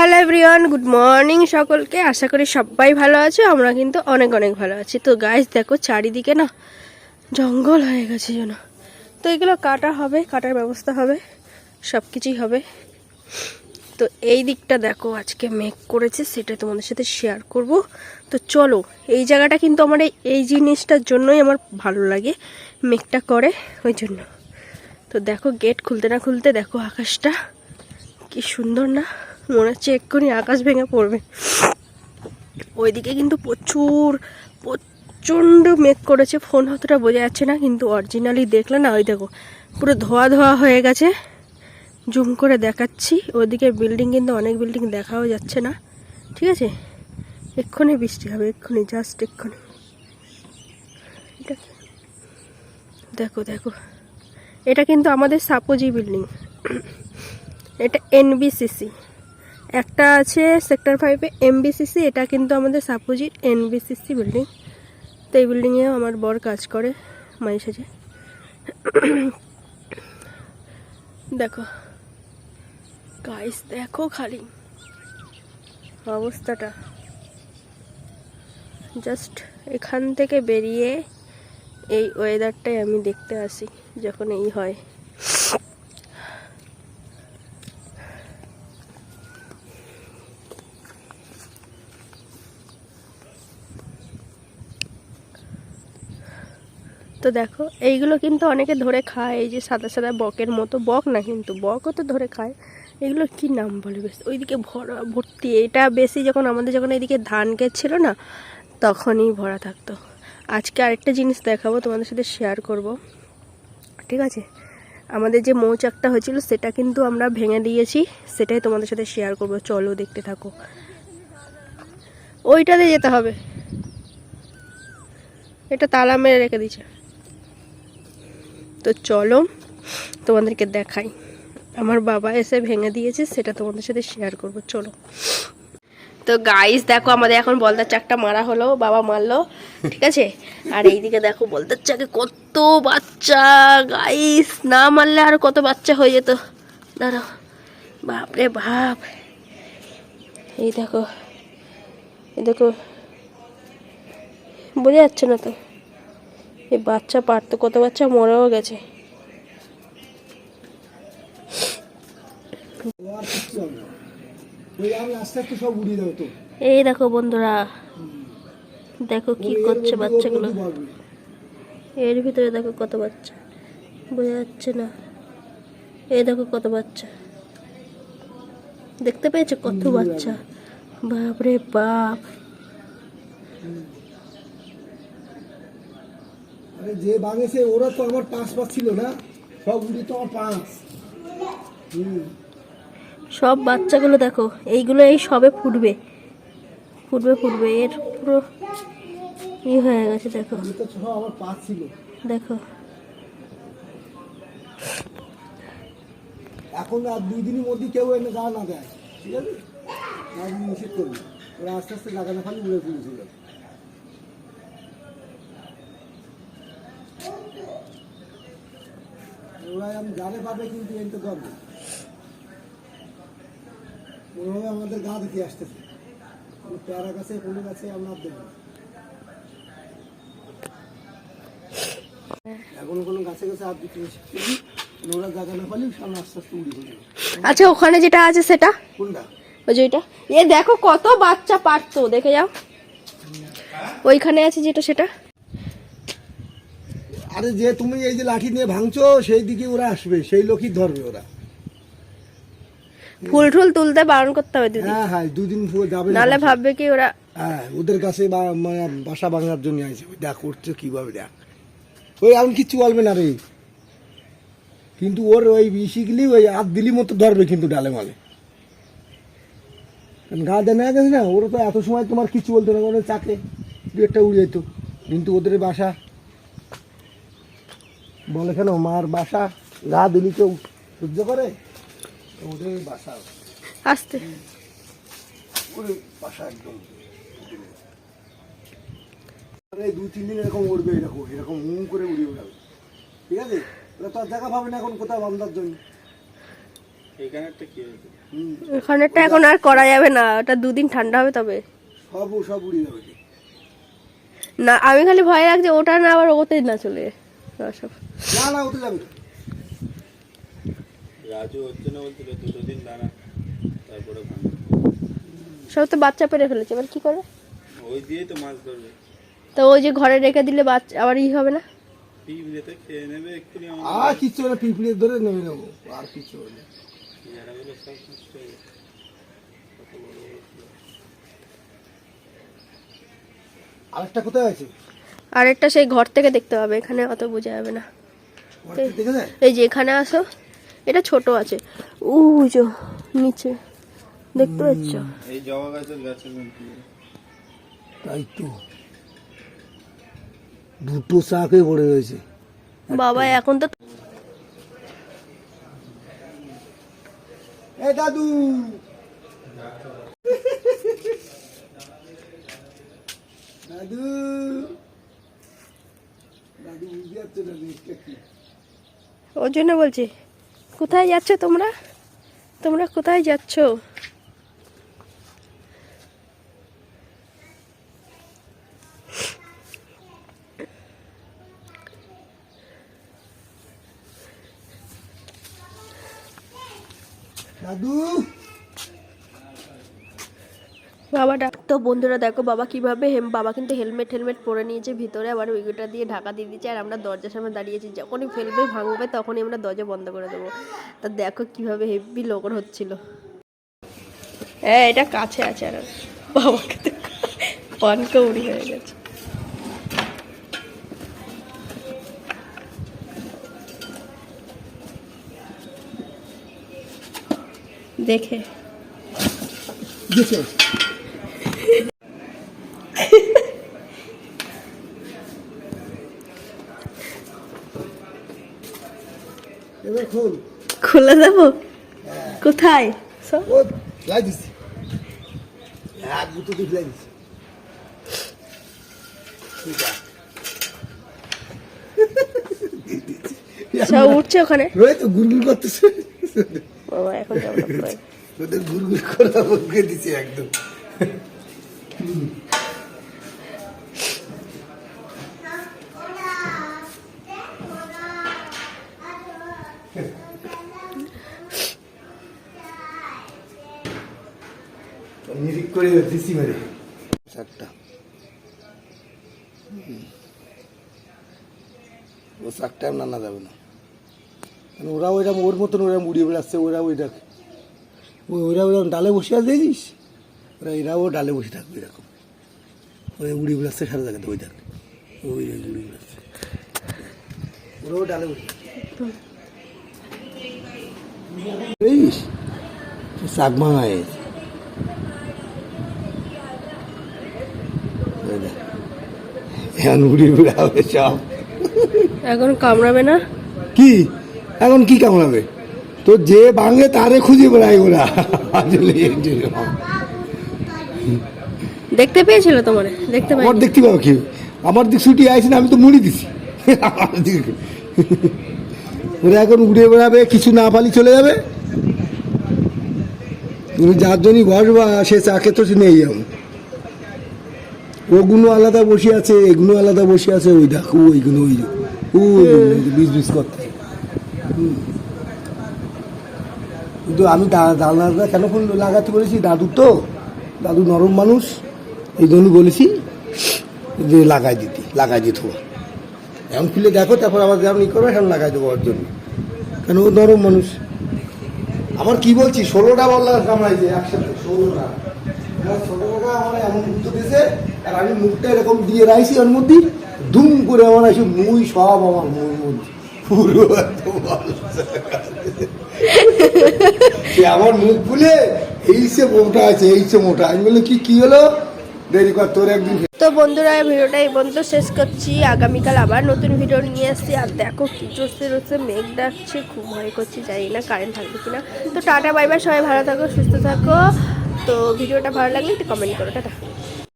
Hello everyone good morning সকলকে। আশা করি সবাই ভালো আছে, আমরা কিন্তু অনেক অনেক ভালো আছি। তো গাছ দেখো চারিদিকে না জঙ্গল হয়ে গেছে যেন। তো এগুলো কাটা হবে, কাটার ব্যবস্থা হবে সব কিছুই হবে। তো এই দিকটা দেখো, আজকে মেক করেছে, সেটা তোমাদের সাথে শেয়ার করব। তো চলো, এই জায়গাটা কিন্তু আমার এই- জিনিসটার জন্যই আমার ভালো লাগে মেকটা করে ওই জন্য। তো দেখো গেট খুলতে না খুলতে দেখো আকাশটা, কি সুন্দর না। মনে হচ্ছে এক্ষুনি আকাশ ভেঙে পড়বে। ওইদিকে কিন্তু প্রচুর, প্রচণ্ড মেঘ করেছে, ফোন অতটা বোঝা যাচ্ছে না, কিন্তু অরিজিনালি দেখলে না, ওই দেখো, পুরো ধোয়া ধোয়া হয়ে গেছে। জুম করে দেখাচ্ছি ওইদিকে বিল্ডিং কিন্তু অনেক বিল্ডিং দেখাও যাচ্ছে না, ঠিক আছে? এক্ষুনি বৃষ্টি হবে, এক্ষুনি জাস্ট এক্ষুনি। দেখো দেখো, এটা কিন্তু আমাদের সাপোজি বিল্ডিং এটা এনবিসিসি একটা আছে সেক্টর ফাইভে এমবিসিসি এটা কিন্তু আমাদের সাপোজির এনবিসিসি বিল্ডিং তো এই বিল্ডিংয়েও আমার বর কাজ করে মাঝে সাঝে দেখো। গাইস দেখো খালি অবস্থাটা। জাস্ট এখান থেকে বেরিয়ে এই ওয়েদারটাই আমি দেখতে আসি, যখন এই হয়। তো দেখো, এইগুলো কিন্তু অনেকে ধরে খায়, এই যে সাদা সাদা বকের মতো। বক না কিন্তু, বকও তো ধরে খায়। এগুলো কি নাম বলে বেশ? ওইদিকে ভরা, ভর্তি। এটা বেশি যখন আমাদের যখন এইদিকে ধান ক্ষেত ছিল না, তখনই ভরা থাকতো। আজকে আরেকটা জিনিস দেখাবো, তোমাদের সাথে শেয়ার করব। ঠিক আছে? আমাদের যে মৌচাকটা হয়েছিল, সেটা কিন্তু আমরা ভেঙে দিয়েছি। সেটাই তোমাদের সাথে শেয়ার করব। চলো দেখতে থাকো। ওইটাতে যেতে হবে। এটা তালা মেরে রেখে দিয়েছে। তো চলো তোমাদেরকে দেখাই। আমার বাবা এসে ভেঙে দিয়েছে, সেটা তোমাদের সাথে শেয়ার করব, চলো। তো গাইস দেখো আমাদের এখন বলদার চাকটা মারা হলো, বাবা মারলো, ঠিক আছে? আর এইদিকে দেখো বলদার চাকে কত বাচ্চা গাইস না মারলে আর কত বাচ্চা হয়ে যেত। দাঁড়াও, বাপরে বাপ। এই দেখো এই দেখো, বোঝা যাচ্ছে না তো। এই বাচ্চা পারতো কত বাচ্চা? মরেও গেছে। এই দেখো বন্ধুরা, দেখো কি করছে বাচ্চাগুলো। এর ভিতরে দেখো কত বাচ্চা। বোঝা যাচ্ছে না। এই দেখো কত বাচ্চা। দেখতে পেয়েছ কত বাচ্চা? বাপরে বাপ। আরে যে বাঙেছে ওরা তো আমার পাঁচ পাঁচ ছিল না সব উড়িয়ে তো আমার পাঁচ হুম। সব বাচ্চাগুলো দেখো এইগুলো এই সবে ফুটবে। ফুটবে ফুটবে এর পুরো ই হয়ে গেছে দেখো। আমি সব আমার পাঁচ ছিল। দেখো। এখন আর দুই দিনের মধ্যে কেউ এনে গা না দেয় ঠিক আছে? নিষেধ করবি। ওরা আস্তে আস্তে লাগানো খালি উড়ে ফুড়ে ছিল ওরা আমি জানে পাবে কিন্তু এনতে করবে ওইভাবে আমাদের গা আসতেছে। কোনো প্যারা গাছে কোনো গাছে আমরা দেবো এখন কোনো গাছে দিতে শিখছি ওরা জায়গা না সামনে আস্তে আস্তে উড়ে আচ্ছা ওখানে যেটা আছে সেটা? কোনটা? ওই যে ওইটা। এ দেখো কত বাচ্চা পারতো দেখে যাও। ওইখানে আছে যেটা সেটা? আরে যে তুমি এই যে লাঠি নিয়ে ভাঙছো সেই দিকে ওরা আসবে সেই লোকই ধরবে ওরা। ফুল টুল তুলতে বারণ করতে হবে দিদি হ্যাঁ হ্যাঁ দুদিন পুরো যাবে না নাহলে ভাববে কি ওরা হ্যাঁ ওদের কাছে মানে বাসা ভাঙার জন্য আছে ওই দেখ করছে কীভাবে দেখ। ওই এমন কিচ্ছু বলবে না রে। কিন্তু ওর ওই ইসিগুলি ওই হাত দিলি মতো ধরবে কিন্তু ডালে মালে। গা দেনা গেছে না ওরা তো এত সময় তোমার কিছু বলতো না ওরা চাকে দু একটা উড়ে যেত কিন্তু ওদের বাসা বলে কেন মার বাসা গা দিলি কেউ সহ্য করে? ওদের বাসা। আসতে। ওরে বাসা একদম আরে দুই তিন দিন এরকম উড়বে এরকম এরকম হুম করে উড়িয়ে উড়াবে ঠিক আছে? ওরা তো আর দেখা পাবে না এখন কোথাও বান্ধার জন্য। এখানেরটা ওখানেরটা এখন আর করা যাবে না ওটা দুদিন ঠান্ডা হবে তবে। সব সব উড়ে যাবে। না আমি খালি ভয় লাগছে ওটা না আবার ওতে না চলে। যায়। সব না না ওতে যাবে। রাজু হচ্ছে না বলছিল দুটো দিন দাঁড়া তারপরে সব তো বাচ্চা পেরে ফেলেছে এবার কি করে? ওই দিয়েই তো মাছ ধরবে। তো ওই যে ঘরে রেখে দিলে বাচ্চা আবার ই হবে না? পিঁপড়েতে খেয়ে নেবে এক্ষুনি আর না পিঁপড়ে ধরে নেমে নেব আর হয়ে গেছে। আরেকটা কোথায় আছে? আরেকটা সেই ঘর থেকে দেখতে হবে এখানে অত বোঝা যাবে না। এই যে এখানে আসো এটা ছোট আছে। যে নিচে দেখতে পাচ্ছ? এই জবা গাছের গাছের মধ্যে। তাই তো। দুটো শাকে পড়ে রয়েছে। বাবা এখন তো এ দাদু দাদু বুঝতে পারছ না জিনিসটা কি ওর জন্য বলছি কোথায় যাচ্ছ তোমরা? তোমরা কোথায় যাচ্ছ? দাদু! বাবাটা তো বন্ধুরা দেখো বাবা কীভাবে বাবা কিন্তু হেলমেট হেলমেট পরে নিয়েছে, ভিতরে আবার ওইগুটা দিয়ে ঢাকা দিয়ে দিচ্ছে আর আমরা দরজার সামনে দাঁড়িয়েছি যখনই ফেলবে, ভাঙবে, তখনই আমরা দরজা বন্ধ করে দেবো। তা দেখো কীভাবে হেভি লোকর হচ্ছিল। হ্যাঁ এটা কাছে আছে আর বাবাকে তো পানকা উড়ি হয়ে গেছে। দেখে। গেছে খোল খুলে দেবো? কোথায়? সব? ও লাই দিছি। এক গুতো দুধ লাই দিছি। সব উঠছে ওখানে? ওই তো গুড়গুড় করতেছে। বাবা এখন গুড়গুড় করা দিছে একদম। নিরিক করে দিছি মেরে চারটা ও চারটা নানা যাবে না ওরা ওইরকম ওর মতন ওরকম উড়িয়ে বেড়াচ্ছে ওরা ওই দেখ ও- ওরা ওরকম ডালে বসে আছে, দেখিস? ওরা এরাও ডালে বসে থাকবে এরকম। ওরা উড়িয়ে বেড়াচ্ছে সারা জায়গাতে ওই দেখ ওই উড়িয়ে বেড়াচ্ছে ওরাও ডালে বসে দেখিস? শাক ভাঙা হয়েছে ওই দেখ। এখন উড়িয়ে বেড়াবে সব। এখন কামড়াবে না? কি? এখন কি কামড়াবে? তো যে ভাঙে তারে খুঁজে বেড়ায় ওরা। আসলে। দেখতে পেয়েছিল তোমার? দেখতে আমার দেখতে পাবো কি? আমার দিক ছুটি আইসি না আমি তো মুড়ি দিছি। ওরা এখন উড়ে বেড়াবে কিছু না পালি চলে যাবে। তুমি যার জন্যই বসবা সে চাকে তো নেই আমি ওগুলো আলাদা বসে আছে এগুলো আলাদা বসে আছে ওই দেখো ওইগুলো ওই বিজ বিজ করতে। কিন্তু আমি দা- জানলাটা কেন খুলে লাগাতে বলেছি? দাদু তো দাদু নরম মানুষ এই জন্য বলেছি যে লাগাই দিতে লাগাই দিত এখন খুলে দেখো তারপর আবার যেমন ই করবে এখন লাগাই দেবো ওর জন্য। কেন ও নরম মানুষ। আমার কি বলছি ষোলোটা বললা কামড়াইছে একসাথে ষোলোটা। ছোটটা আমার এমন উত্তর দিয়েছে আর আমি মুখটা এরকম দিয়ে রাখছি ওর মধ্যে করে আমার এসে মুই সব আমার মুই মধ্যে পুরো সে আমার মুখ খুলে, এই সে মোটা আছে, এই সে মোটা। আমি বললাম, কি কি হলো? দেরি কর, তোর একদিন তো বন্ধুরা, ভিডিওটা এই পর্যন্ত শেষ করছি। আগামীকাল আবার নতুন ভিডিও নিয়ে আসছি। আর দেখো কি চলছে রয়েছে মেঘ ডাকছে, খুব ভয় করছি, জানি না কারেন্ট থাকবে কিনা। তো টাটা বাই বাই সবাই ভালো থাকো, সুস্থ থাকো। তো ভিডিওটা ভালো লাগলে একটু কমেন্ট করো, টাটা।